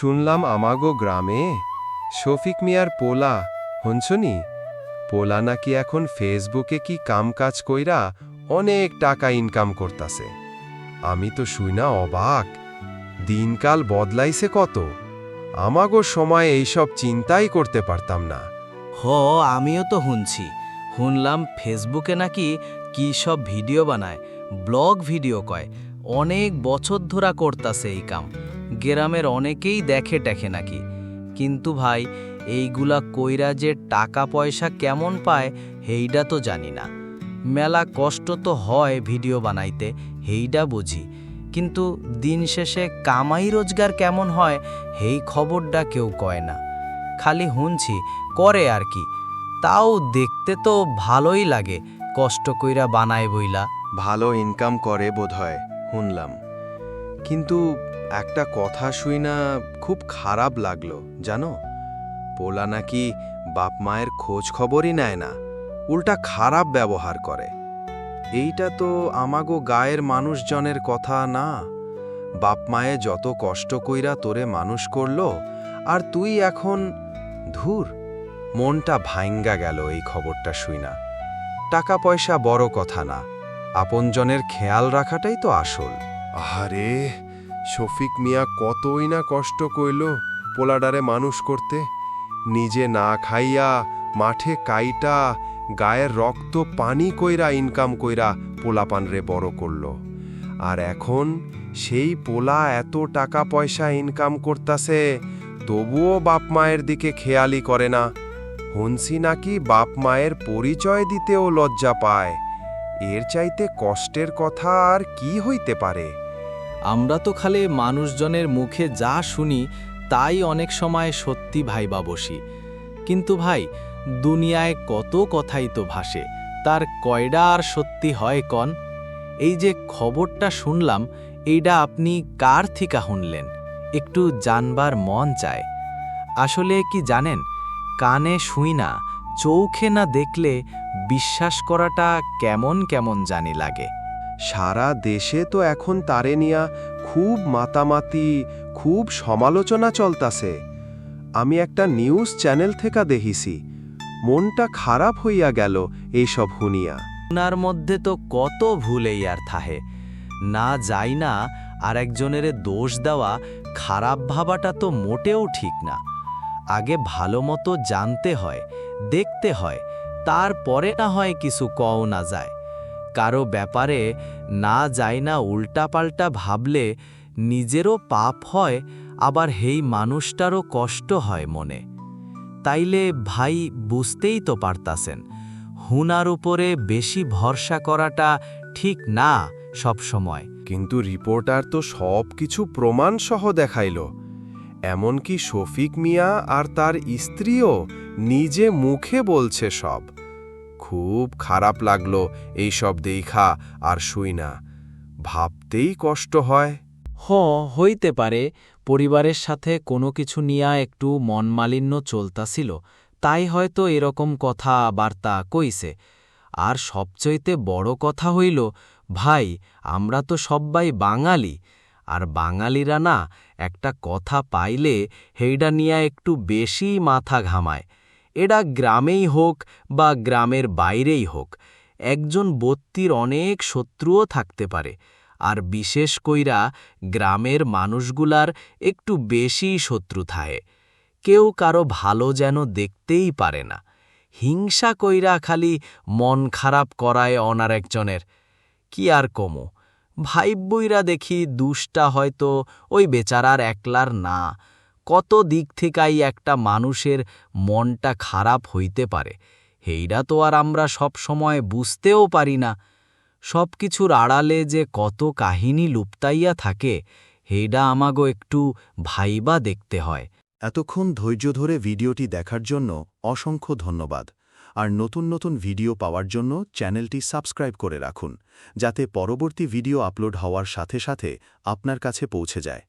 শুনলাম আমাগো গ্রামে শফিক মিয়ার পোলা হনছনি পোলা নাকি এখন ফেসবুকে কি কামকাজ কইরা অনেক টাকা ইনকাম করতাছে। আমি তো শুই না অবাক। দিনকাল বদলাইছে কত? আমাগো সময় এইসব চিন্তাই করতে পারতাম না। হ, আমিও তো শুনছি। শুনলাম ফেসবুকে নাকি কি সব ভিডিও বানায়, ব্লগ ভিডিও কয়। অনেক বছর ধরা করতাছে এই কাম। গ্রামের অনেকেই দেখে টেখে নাকি। কিন্তু ভাই, এইগুলা কইরা যে টাকা পয়সা কেমন পায় হেইডা তো জানি না। মেলা কষ্ট তো হয় ভিডিও বানাইতে হেইডা বুঝি। কিন্তু দিন শেষে কামাই রোজগার কেমন হয় হেই খবরটা কেউ কয় না। খালি শুনছি, করে আর কি। তাও দেখতে তো ভালোই লাগে, কষ্ট কইরা বানায় বইলা। ভালো ইনকাম করে বোধহয়, শুনলাম। কিন্তু একটা কথা শুই না, খুব খারাপ লাগল, জানো? পোলা নাকি বাপ মায়ের খোঁজ খবরই নেয় না, উল্টা খারাপ ব্যবহার করে। এইটা তো আমাগো গায়ের মানুষজনের কথা না। বাপ মায়ে যত কষ্ট কইরা তোরে মানুষ করল, আর তুই এখন ধুর, মনটা ভাইঙ্গা গেল এই খবরটা শুই না। টাকা পয়সা বড় কথা না, আপনজনের খেয়াল রাখাটাই তো আসল। আরে শফিক মিয়া কতই না কষ্ট কইল পোলাডারে মানুষ করতে। নিজে না খাইয়া মাঠে কাইটা, গায়ের রক্ত পানি কইরা ইনকাম কইরা পোলাপান রে বড় করল। আর এখন সেই পোলা এত টাকা পয়সা ইনকাম করতাছে, তবুও বাপ মায়ের দিকে খেয়ালি করে না। হনসি নাকি বাপ মায়ের পরিচয় দিতেও লজ্জা পায়। এর চাইতে কষ্টের কথা আর কি হইতে পারে? আমরা তো খালি মানুষজনের মুখে যা শুনি, তাই অনেক সময় সত্যি ভাইবা বসি। কিন্তু ভাই, দুনিয়ায় কত কথাই তো ভাসে, তার কয়ডা আর সত্যি হয় কন? এই যে খবরটা শুনলাম এইটা আপনি কার থিকা শুনলেন? একটু জানবার মন চায়। আসলে কি জানেন, কানে শুই না, চৌখে না দেখলে বিশ্বাস করাটা কেমন কেমন জানি লাগে। সারা দেশে তো এখন তারে নিয়া খুব মাতামাতি, খুব সমালোচনা চলতাছে। আমি একটা নিউজ চ্যানেল থেকে দেখিছি, মনটা খারাপ হইয়া গেল এইসব হুনিয়া উনার মধ্যে তো কত ভুলেই আর থাহে। না যাই না আর একজনের দোষ দেওয়া খারাপ ভাবাটা তো মোটেও ঠিক না। আগে ভালো মতো জানতে হয়, দেখতে হয়, তারপরে না হয় কিছু কও না যায়। কারও ব্যাপারে না যায় না উল্টাপাল্টা ভাবলে নিজেরও পাপ হয়, আবার হেই মানুষটারও কষ্ট হয় মনে। তাইলে ভাই বুঝতেই তো পারতাছেন, হুনার উপরে বেশি ভরসা করাটা ঠিক না সব সময়। কিন্তু রিপোর্টার তো সব কিছু প্রমাণ সহ দেখাইল। এমনকি শফিক মিয়া আর তার স্ত্রীও নিজে মুখে বলছে সব। খুব খারাপ লাগল এই সব দেখা আর শুই না। ভাবতেই কষ্ট হয়। হ, হইতে পারে, পরিবারের সাথে কোনো কিছু নিয়া একটু মনমালিন্য চলতাছিল, তাই হয়তো এরকম কথা বার্তা কইছে। আর সবচেয়েতে বড় কথা হইল, ভাই, আমরা তো সব্বাই বাঙালি, আর বাঙালিরা না একটা কথা পাইলে হেইডা নিয়া একটু বেশি মাথা ঘামায়। এডা গ্রামেই হোক বা গ্রামের বাইরেই হোক, একজন বত্তির অনেক শত্রুও থাকতে পারে, আর বিশেষ কইরা গ্রামের মানুষগুলার একটু বেশি শত্রু থাহে কেউ কারও ভালো যেন দেখতেই পারে না, হিংসা কইরা খালি মন খারাপ করায় অনার একজনের। কি আর কমো ভাইব্বইরা দেখি দুষ্টা হয়তো ওই বেচারার একলার না কত দিক থেকাই একটা মানুষের মনটা খারাপ হইতে পারে হেইডা তো আর আমরা সব সময় বুঝতেও পারি না। সব কিছুর আড়ালে যে কত কাহিনী লুপ্তাইয়া থাকে হেইডা আমাগো একটু ভাইবা দেখতে হয়। এতক্ষণ ধৈর্য ধরে ভিডিওটি দেখার জন্য অসংখ্য ধন্যবাদ। আর নতুন নতুন ভিডিও পাওয়ার জন্য চ্যানেলটি সাবস্ক্রাইব করে রাখুন, যাতে পরবর্তী ভিডিও আপলোড হওয়ার সাথে সাথে আপনার কাছে পৌঁছে যায়।